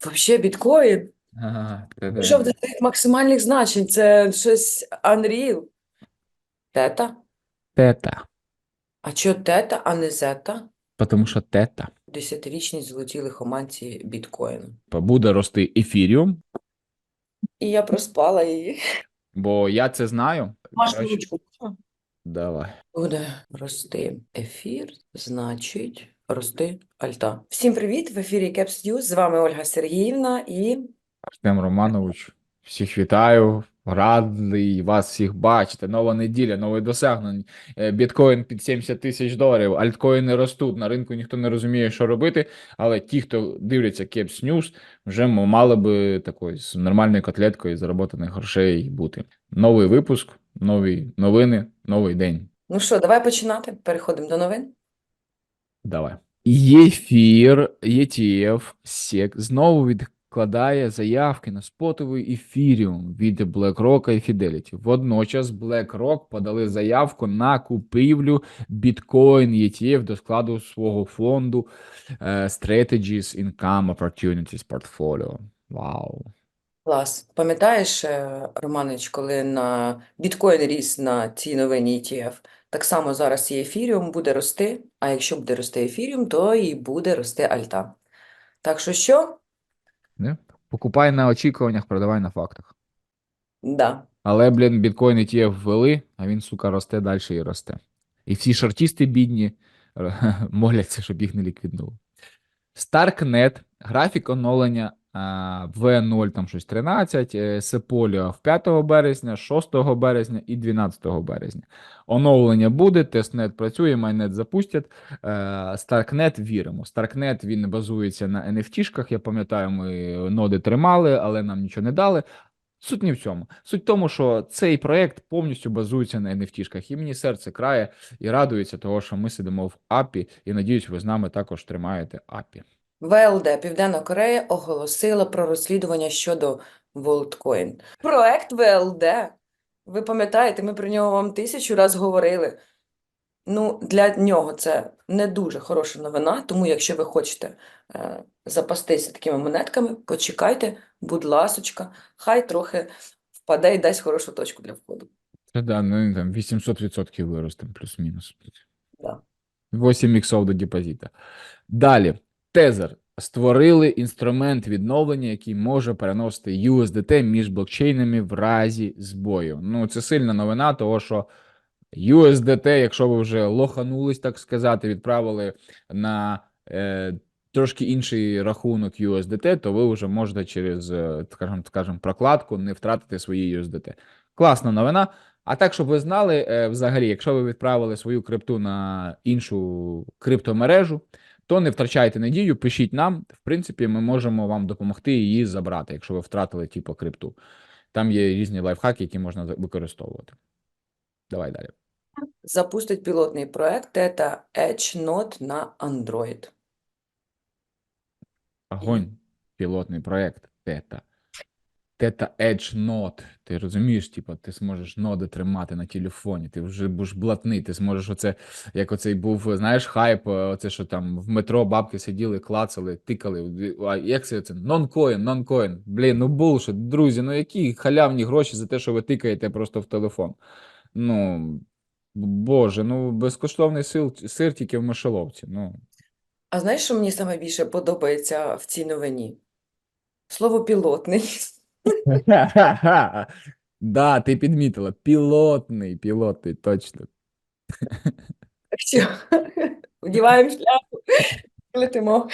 Взагалі, біткоін Ага, пішов до максимальних значень. Це щось unreal. Тета? Тета. А чого тета, а не зета? Потому що тета. Десятирічній золотій лихоманці біткоїну. Буде рости ефіріум, І я проспала її. бо я це знаю. Маш Коротше, ручку. Давай. Буде рости ефір, значить рости альта. Всім привіт! В ефірі Caps News. З вами Ольга Сергіївна і Артем Романович, всіх вітаю. Радий вас всіх бачити. Нова неділя, нове досягнення. Е, Біткоін під 70 тисяч доларів, альткоїни ростуть. На ринку ніхто не розуміє, що робити. Але ті, хто дивляться Caps News, вже мали би такою з нормальною котлеткою зароботаних грошей бути. Новий випуск, нові новини, новий день. ну що, давай починати. Переходимо до новин. Давай. Єфір, ETF, SEC знову відкладає заявки на спотовий ефіріум від BlackRock і Fidelity. Водночас BlackRock подали заявку на купівлю біткоін ETF до складу свого фонду е, Strategies Income Opportunities Portfolio. Вау. Клас. Пам'ятаєш, е, Романич, коли на біткоін ріс на цій новині ETF, так само зараз і ефіріум буде рости, а якщо буде рости ефіріум, то і буде рости альта. Так що що? Не? Покупай на очікуваннях, продавай на фактах. Да. Але, блін, біткоін ETF ввели, а він, сука, росте далі і росте. І всі шортісти бідні моляться, щоб їх не ліквіднули. Starknet, графік оновлення а, V0, там щось 13, е, Sepolio в 5 березня, 6 березня і 12 березня. Оновлення буде, тестнет працює, майнет запустять. Е, Starknet віримо. Starknet він базується на NFT-шках. Я пам'ятаю, ми ноди тримали, але нам нічого не дали. Суть не в цьому. Суть в тому, що цей проект повністю базується на NFT-шках. І мені серце крає і радується того, що ми сидимо в API, і надіюсь, ви з нами також тримаєте API. ВЛД Південна Корея оголосила про розслідування щодо WorldCoin. Проект ВЛД. Ви пам'ятаєте, ми про нього вам тисячу раз говорили. Ну, для нього це не дуже хороша новина, тому якщо ви хочете е, запастися такими монетками, почекайте, будь ласочка, хай трохи впаде і дасть хорошу точку для входу. Це да, ну там 800% виростемо, плюс-мінус. Да. 8 іксов до депозита. Далі, тезер. Створили інструмент відновлення, який може переносити USDT між блокчейнами в разі збою. Ну, це сильна новина, того що USDT, якщо ви вже лоханулись, так сказати, відправили на е, трошки інший рахунок USDT, то ви вже можете через, е, скажімо, скажімо, прокладку не втратити свої USDT. Класна новина. А так, щоб ви знали, е, взагалі, якщо ви відправили свою крипту на іншу криптомережу, то не втрачайте надію, пишіть нам. В принципі, ми можемо вам допомогти її забрати, якщо ви втратили типу крипту. Там є різні лайфхаки, які можна використовувати. Давай далі. Запустить пілотний проект это EdgeNode на Android. Огонь, пілотний проект Тета. Тета Edge Node. Ти розумієш, типу, ти зможеш ноди тримати на телефоні, ти вже будеш блатний, ти зможеш оце, як оцей був, знаєш, хайп, е, оце, що там в метро бабки сиділи, клацали, тикали. А як це? це? Нонкоін, нонкоін. Блін, ну булшит, друзі, ну які халявні гроші за те, що ви тикаєте просто в телефон. Ну, боже, ну безкоштовний сир, сир тільки в мишоловці. Ну, А знаєш, що мені саме більше подобається в цій новині? Слово пілотний. Да, ти підмітила. Пілотний, пілотний, точно. Що, вдіваємо шляпу, летимо.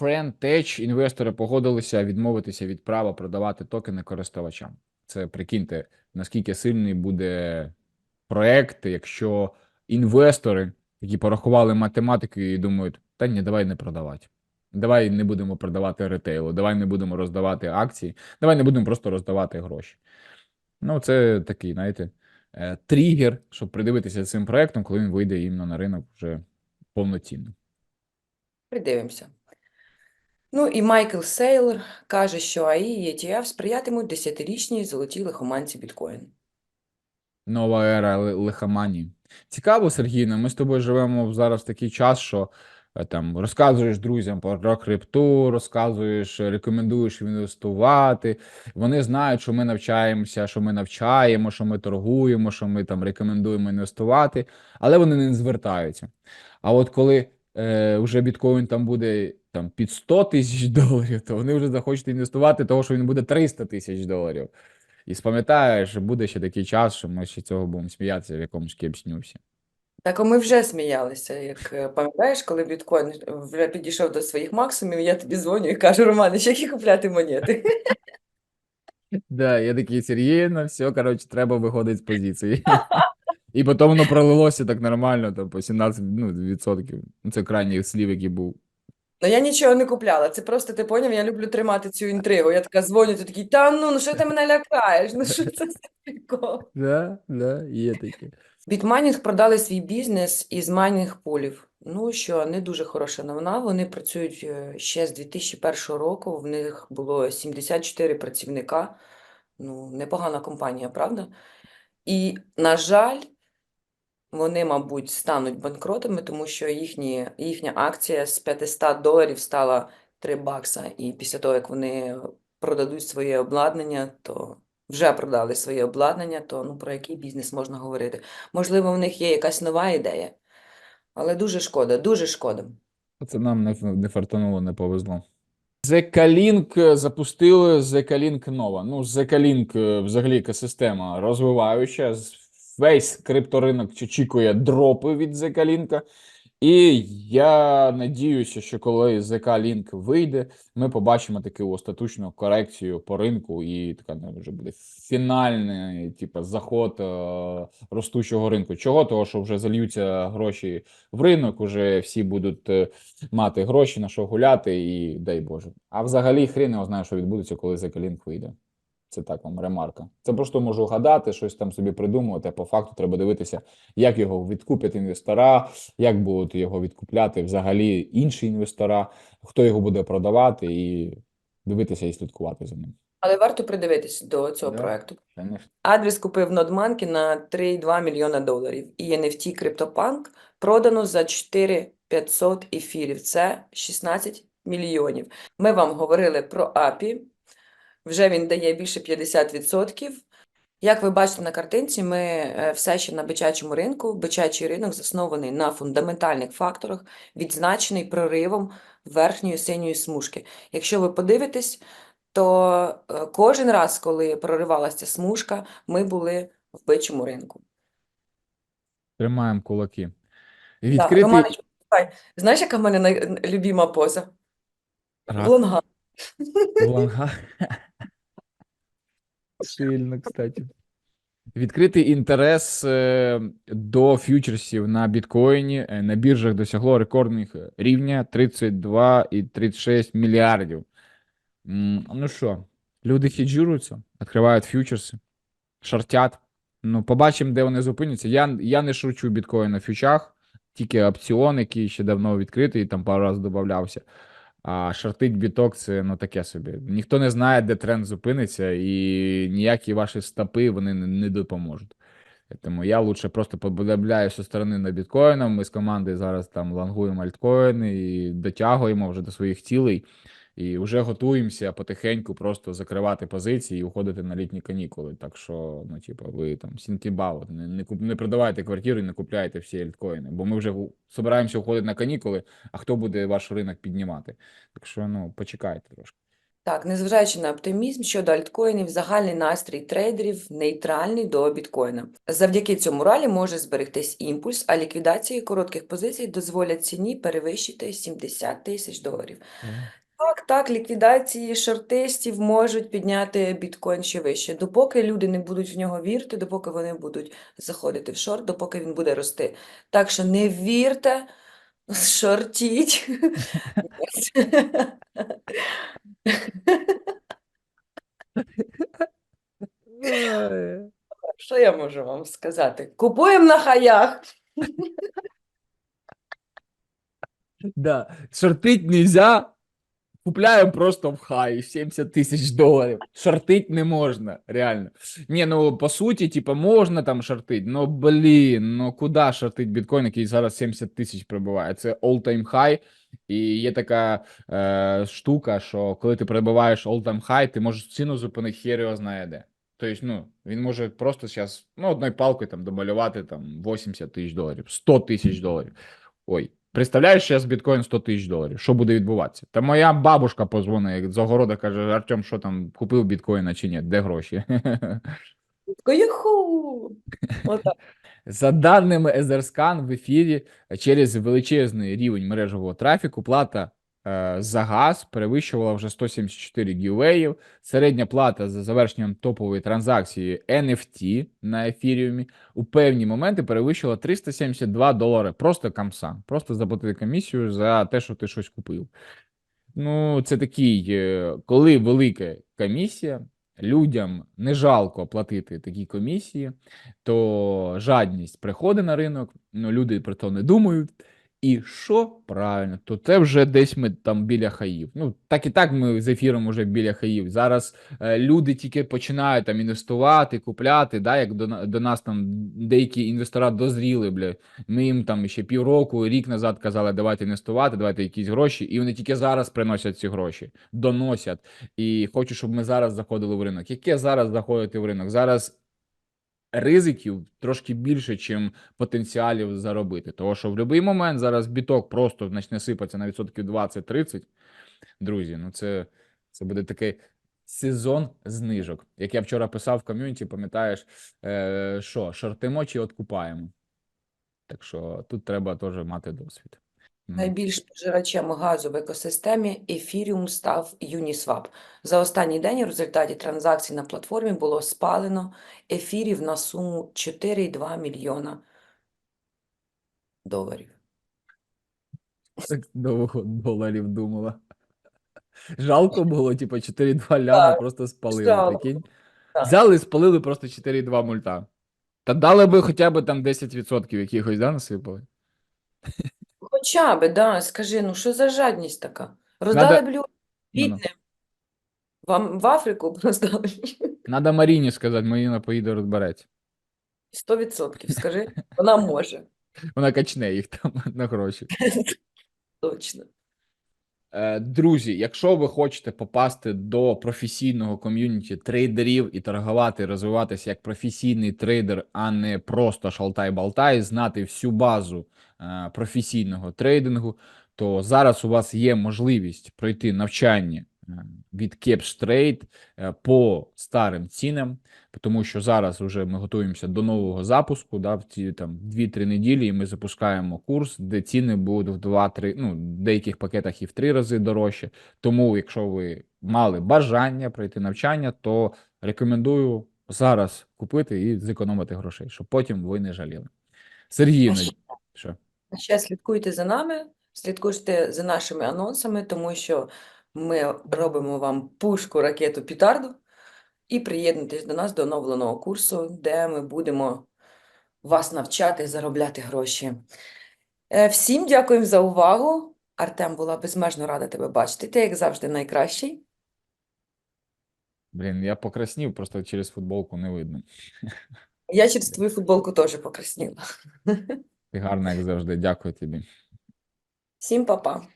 FriendTech інвестори погодилися відмовитися від права продавати токени користувачам. Це прикиньте, наскільки сильний буде проект, якщо інвестори, які порахували математику і думають, та ні, давай не продавати. Давай не будемо продавати ретейлу, давай не будемо роздавати акції, давай не будемо просто роздавати гроші. Ну, це такий, знаєте, е, тригер, щоб придивитися цим проектом, коли він вийде іменно на ринок вже повноцінно. Придивимося. Ну і Майкл Сейлор каже, що АІ і ETF сприятимуть десятирічній золотій лихоманці біткоін. Нова ера лихоманії. Цікаво, Сергійно, ми з тобою живемо зараз в такий час, що там розказуєш друзям про крипту, розказуєш, е, рекомендуєш інвестувати. Вони знають, що ми навчаємося, що ми навчаємо, що ми торгуємо, що ми там рекомендуємо інвестувати, але вони не звертаються. А от коли е, вже біткоін там буде там під 100 тисяч доларів, то вони вже захочуть інвестувати, того що він буде 300 тисяч доларів. І спам'ятаєш, буде ще такий час, що ми ще цього будемо сміятися в якомусь кепснюсі. Так, а ми вже сміялися, як е, пам'ятаєш, коли біткоін вже підійшов до своїх максимумів, я тобі дзвоню і кажу, Романич, які купляти монети? Да, я такий серйозно, все, коротше, треба виходити з позиції. І потім воно пролилося так нормально, там по 17 ну, відсотків. Ну, Це крайній слів, який був. Ну я нічого не купляла. Це просто ти поняв, я люблю тримати цю інтригу. Я така дзвоню, ти такий, та ну, ну що ти мене лякаєш? Ну що це за прикол? Да, да, є таке. Bitmining продали свій бізнес із майнінг пулів. Ну що, не дуже хороша новина. Вони працюють е, ще з 2001 року. В них було 74 працівника. Ну, непогана компанія, правда? І, на жаль, вони, мабуть, стануть банкротами, тому що їхні, їхня акція з 500 доларів стала 3 бакса. І після того, як вони продадуть своє обладнання, то вже продали своє обладнання, то ну, про який бізнес можна говорити? Можливо, в них є якась нова ідея, але дуже шкода, дуже шкода. Це нам не, не фартануло, не повезло. Zeka-Link запустили Zeka-Link Nova. Ну, Zeka-Link е, взагалі екосистема розвиваюча. Весь крипторинок очікує дропи від Zeka-Link. І я надіюся, що коли ZK-Link вийде, ми побачимо таку остаточну корекцію по ринку, і така ну, вже буде фінальний, типу, заход е, ростучого ринку. Чого? Того, що вже зальються гроші в ринок, уже всі будуть е, мати гроші на що гуляти, і дай Боже. А взагалі хрін його знає, що відбудеться, коли ZK-Link вийде. Це так вам ремарка. Це просто можу гадати, щось там собі придумувати. а По факту треба дивитися, як його відкупять інвестора, як будуть його відкупляти взагалі інші інвестора, хто його буде продавати, і дивитися і слідкувати за ним. Але варто придивитись до цього Да. проекту. Конечно. Адрес купив Нодманки на 3,2 мільйона доларів. І NFT CryptoPunk продано за 4500 ефірів. Це 16 мільйонів. Ми вам говорили про API. Вже він дає більше 50%. Як ви бачите на картинці, ми е, все ще на бичачому ринку. Бичачий ринок заснований на фундаментальних факторах, відзначений проривом верхньої синьої смужки. Якщо ви подивитесь, то е, кожен раз, коли проривалася смужка, ми були в бичому ринку. Тримаємо кулаки. Так, Відкритий Романич, слухай, знаєш, яка в мене найлюбіма поза? Лонга. Лонга. Сильно, кстати. Відкритий інтерес е, до фьючерсів на біткоїні е, на біржах досягло рекордних рівня 32,36 мільярдів. Ну що, люди хеджируються, відкривають фьючерси, шортять. Ну, побачимо, де вони зупиняться. Я, я не шучу біткоін на фьючах, тільки опціон, який ще давно відкритий, там пару разів додавався. А шортить біток це ну таке собі. Ніхто не знає, де тренд зупиниться, і ніякі ваші стопи вони не, допоможуть. Тому я лучше просто подивляюся зі сторони на біткоїном. Ми з командою зараз там лангуємо альткоїни і дотягуємо вже до своїх цілей. І вже готуємося потихеньку просто закривати позиції і уходити на літні канікули. Так що, ну, типу, ви там сінкібаут, не, не, куп- не продавайте квартиру і не купляйте всі альткоїни. Бо ми вже собираємося уходити на канікули, а хто буде ваш ринок піднімати? Так що, ну, почекайте трошки. Так, незважаючи на оптимізм щодо альткоїнів, загальний настрій трейдерів нейтральний до біткоїна. Завдяки цьому ралі може зберегтись імпульс, а ліквідації коротких позицій дозволять ціні перевищити 70 тисяч доларів. Так, так, ліквідації шортистів можуть підняти біткоін ще вище. Допоки люди не будуть в нього вірити, допоки вони будуть заходити в шорт, допоки він буде рости. Так що не вірте, шортіть. Що я можу вам сказати? Купуємо на хаях. Да. Шортить нельзя, Купляємо просто в хай 70 тисяч доларів. Шортить не можна, реально. Ні, ну по суті, типа, можна там шортить. Ну блін, ну куди шортить біткоін, який зараз 70 тисяч прибуває? Це all-time high. І є така е, штука, що коли ти прибуваєш all-time high, ти можеш ціну зупинити хер його знає де. Тобто, ну, він може просто зараз, ну, одною палкою там домалювати там 80 тисяч доларів, 100 тисяч доларів. Ой, представляєш, зараз біткоін 100 тисяч доларів. Що буде відбуватися? Та моя бабушка позвонить з огорода, каже: Артем, що там купив біткоїна чи ні? Де гроші? За даними Езерскан в ефірі через величезний рівень мережевого трафіку плата за газ перевищувала вже 174 гівеїв. Середня плата за завершенням топової транзакції NFT на ефіріумі у певні моменти перевищувала 372 долари. Просто камса, просто заплатити комісію за те, що ти щось купив. Ну, це такий, е, коли велика комісія, людям не жалко платити такі комісії, то жадність приходить на ринок, ну люди про то не думають. І що правильно, то це вже десь ми там біля хаїв. Ну так і так ми з ефіром вже біля хаїв. Зараз е, люди тільки починають там інвестувати, купляти. Да, як до, до нас там деякі інвестора дозріли, бля. Ми їм там ще півроку, рік назад казали, давайте інвестувати, давайте якісь гроші, і вони тільки зараз приносять ці гроші, доносять. І хочу, щоб ми зараз заходили в ринок. Яке зараз заходити в ринок? Зараз ризиків трошки більше, чим потенціалів заробити. Тому що в будь-який момент зараз біток просто почне сипатися на відсотків 20-30. Друзі, ну це, це буде такий сезон знижок. Як я вчора писав в ком'юніті, пам'ятаєш, е, що шортимо чи откупаємо. Так що тут треба теж мати досвід. Найбільш спожирачем газу в екосистемі ефіріум став Uniswap. За останній день у результаті транзакцій на платформі було спалено ефірів на суму 4,2 мільйона доларів. Так довго доларів думала. Жалко було, типу, 4,2 ляма просто спалили. Прикинь. Взяли і спалили просто 4,2 мульта. Та дали би хоча б там 10% якихось, да, насипали. Хоча б, да, скажи, ну що за жадність така? Роздали Надо- б людям, бідним. Вам в Африку б роздали. Надо Маріні сказати, Маріна поїде розбереться. 100% скажи, вона може. Вона качне їх там на гроші. Точно. Е, Друзі, якщо ви хочете попасти до професійного ком'юніті трейдерів і торгувати, розвиватися як професійний трейдер, а не просто шалтай-балтай, знати всю базу е, професійного трейдингу, то зараз у вас є можливість пройти навчання від Capstrade е, по старим цінам, тому що зараз вже ми готуємося до нового запуску. Да, в ці там 2-3 неділі, і ми запускаємо курс, де ціни будуть в 2-3, ну, в деяких пакетах і в 3 рази дорожче. Тому, якщо ви мали бажання пройти навчання, то рекомендую зараз купити і зекономити грошей, щоб потім ви не жаліли. Сергій, що? Ще слідкуйте за нами, слідкуйте за нашими анонсами, тому що ми робимо вам пушку, ракету, пітарду і приєднуйтесь до нас до оновленого курсу, де ми будемо вас навчати заробляти гроші. Е, Всім дякуємо за увагу. Артем була безмежно рада тебе бачити. Ти, як завжди, найкращий. Блін, я покраснів, просто через футболку не видно. Я через твою футболку теж покрасніла. Ти гарна, як завжди. Дякую тобі. Всім па-па.